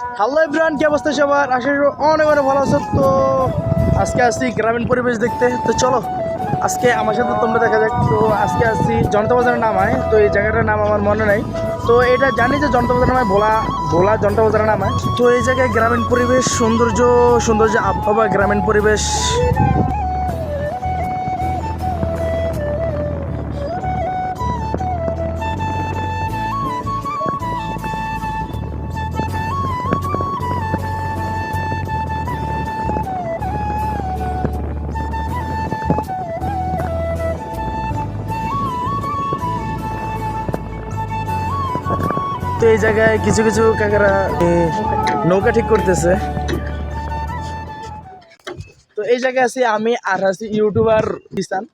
Hello everyone কি অবস্থা সবার? আশা অনেক অনেক ভালো আছো। তো আজকে আসছি গ্রামীণ পরিবেশ দেখতে। তো চলো, আজকে আমার সাথে তোমরা দেখা যাক। তো আজকে আসছি জনতা বাজারের নামায় তো এই জায়গাটার নাম আমার মনে নাই। তো এটা জানি যে জনতা বাজার নামায় ভোলা ভোলা জনতা বাজারের নামায় তো এই জায়গায় গ্রামীণ পরিবেশ, সৌন্দর্য সৌন্দর্য আবহাওয়া, গ্রামীণ পরিবেশ। তো এই জায়গায় কিছু কিছু কাকারা নৌকা ঠিক করতেছে। তো এই জায়গায় আছি আমি আর আছি ইউটিউবার জিসান।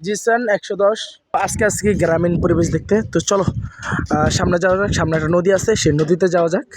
জিসান একশো দশ। আজকে আজকে গ্রামীণ পরিবেশ দেখতে। তো চলো সামনে যাওয়া যাক, সামনে একটা নদী আছে, সেই নদীতে যাওয়া যাক।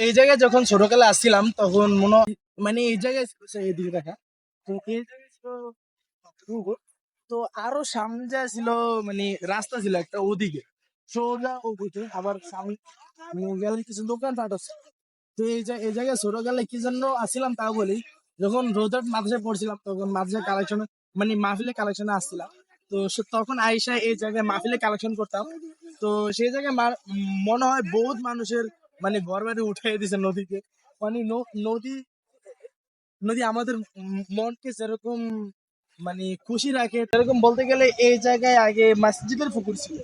এই জায়গায় যখন ছোটকালে আসছিলাম, তখন মনে মানে এই জায়গায় এদিকে দেখা। তো এই জায়গায় ছিল তো আরও সামনে যা ছিল মানে রাস্তা ছিল একটা ওদিকে। সোজা ওদিকে, আবার সামনে মানে গেলে কিছু দোকান পাট আছে। তো এই এই জায়গায় ছোটকালে কি জন্য আসছিলাম তা বলি, যখন রোজার মাদ্রাসায় পড়ছিলাম, তখন মাদ্রাসা কালেকশন মানে মাহফিলে কালেকশনে আসছিলাম। তো তখন আইসা এই জায়গায় মাহফিলে কালেকশন করতাম। তো সেই জায়গায় মনে হয় বহুত মানুষের মানে বাড়ি উঠাই দিছে নদীতে মানে নদী নদী আমাদের মনকে যেরকম মানে খুশি রাখে, সেরকম বলতে গেলে এই জায়গায় আগে মসজিদের পুকুর ছিল।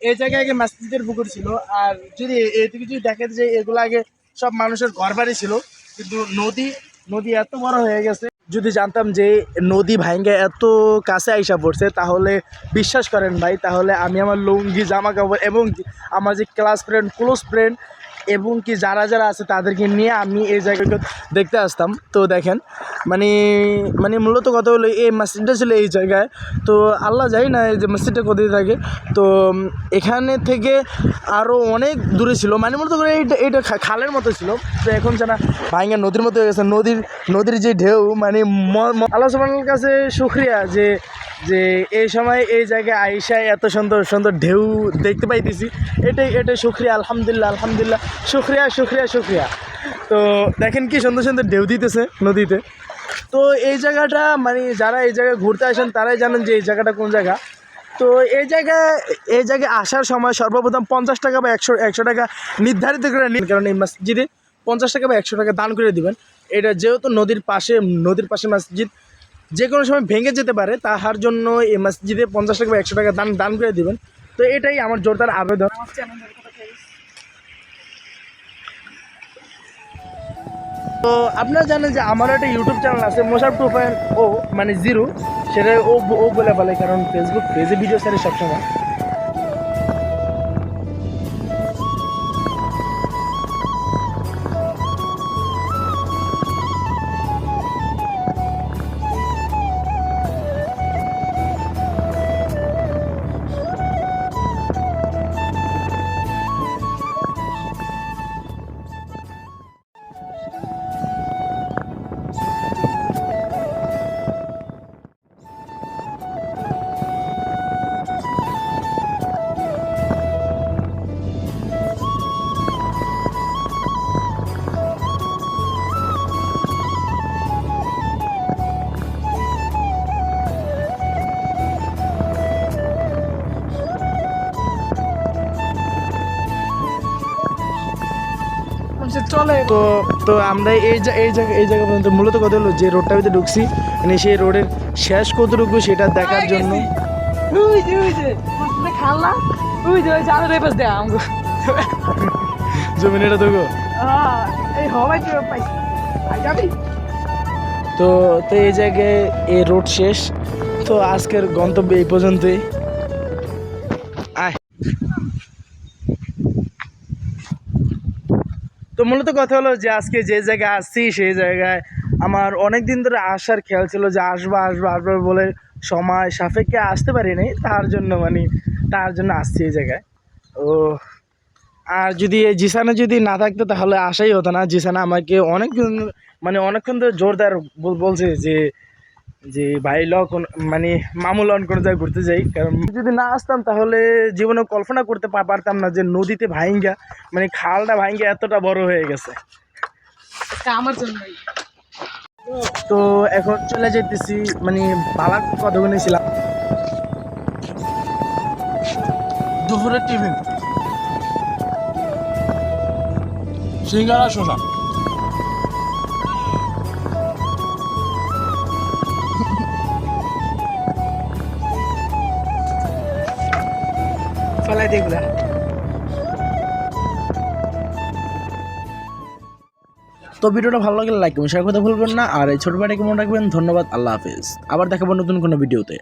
এই জায়গায় আগে মসজিদের পুকুর ছিল। আর যদি এদিকে যদি দেখা যায় যে এগুলো আগে সব মানুষের ঘর বাড়ি ছিল, কিন্তু নদী নদী এত বড় হয়ে গেছে। যদি জানতাম যে নদী ভাঙ্গে এত কাছে আইসা পড়ছে, তাহলে বিশ্বাস করেন ভাই, তাহলে আমি আমার লুঙ্গি জামা কাপড় এবং আমার যে ক্লাস ফ্রেন্ড ক্লোজ ফ্রেন্ড এবং কি যারা যারা আছে তাদেরকে নিয়ে আমি এই জায়গাটা দেখতে আসতাম। তো দেখেন মানে মানে মূলত কথা হলো এই মসজিদটা ছিল এই জায়গায়। তো আল্লাহ জানি না যে মসজিদটা কোথায় থাকে। তো এখানে থেকে আরও অনেক দূরে ছিল। মানে মূলত করে এইটা এইটা খালের মতো ছিল। তো এখন যেন ভাইঙ্গা নদীর মতো হয়ে গেছে, নদীর নদীর যে ঢেউ মানে আল্লাহ সুবহানার কাছে শুক্রিয়া যে যে এই সময় এই জায়গায় আইসায় এত সুন্দর সুন্দর ঢেউ দেখতে পাইতেছি। এটাই এটাই শুক্রিয়া, আলহামদুলিল্লাহ আলহামদুলিল্লাহ। শুক্রিয়া শুক্রিয়া শুক্রিয়া। তো দেখেন কি সুন্দর সুন্দর ঢেউ দিতেছে নদীতে। তো এই জায়গাটা মানে যারা এই জায়গায় ঘুরতে আসেন, তারাই জানেন যে এই জায়গাটা কোন জায়গা। তো এই জায়গায় এই জায়গায় আসার সময় সর্বপ্রথম পঞ্চাশ টাকা বা একশো একশো টাকা নির্ধারিত করে নিন। কারণ এই মসজিদে পঞ্চাশ টাকা বা একশো টাকা দান করে দিবেন। এটা যেহেতু নদীর পাশে নদীর পাশে মসজিদ যে কোনো সময় ভেঙে যেতে পারে, তাহার জন্য এই মসজিদে পঞ্চাশ টাকা বা একশো টাকা দান দান করে দেবেন। তো এটাই আমার জোরদার আবেদন। তো আপনারা জানেন যে আমার একটা ইউটিউব চ্যানেল আছে মোশার টু ও মানে জিরো। সেটা ও ও বলে বলে কারণ ফেসবুক পেজে ভিডিও সারি সবসময়। চলে। তো তো আমরা এই এই জায়গা এই জায়গা পর্যন্ত মূলত কথা হলো যে রোডটার ভিতরে ঢুকছি। মানে সেই রোডের শেষ কতটুকু সেটা দেখার জন্য। ওই যে আরও রেপাস দেয়া জমিন এটা এই তো যাবি। তো তো এই জায়গায় এই রোড শেষ। তো আজকের গন্তব্য এই পর্যন্তই। আয়। মূলত কথা হলো যে আজকে যে জায়গায় আসছি, সেই জায়গায় আমার অনেক দিন ধরে আসার খেয়াল ছিল যে আসব আসব আসব বলে সময় সাপেক্ষে আসতে পারিনি। তার জন্য মানে তার জন্য আসছি এই জায়গায়। ও, আর যদি এই জিসানে যদি না থাকতো তাহলে আসাই হতো না। জিসানা আমাকে অনেকক্ষণ মানে অনেকক্ষণ ধরে জোরদার বলছে যে যে ভাই ল কোন মানে মামুল অন কোনো জায়গায় ঘুরতে যাই কারণ যদি না আসতাম তাহলে জীবনে কল্পনা করতে পারতাম না যে নদীতে ভাইঙ্গা মানে খালটা ভাইঙ্গা এতটা বড় হয়ে গেছে। আমার জন্যই। তো এখন চলে যেতেছি মানে পালাক কতক্ষণ ছিলাম? দুপুরের টিফিন। সিঙ্গারা শোষা যেগুলা তো ভিডিওটা ভালো লাগলে লাইক এবং শেয়ার করতে ভুলবেন না। আর এই ছোট মনে রাখবেন, ধন্যবাদ, আল্লাহ হাফিজ। আবার দেখাবো নতুন কোনো ভিডিওতে।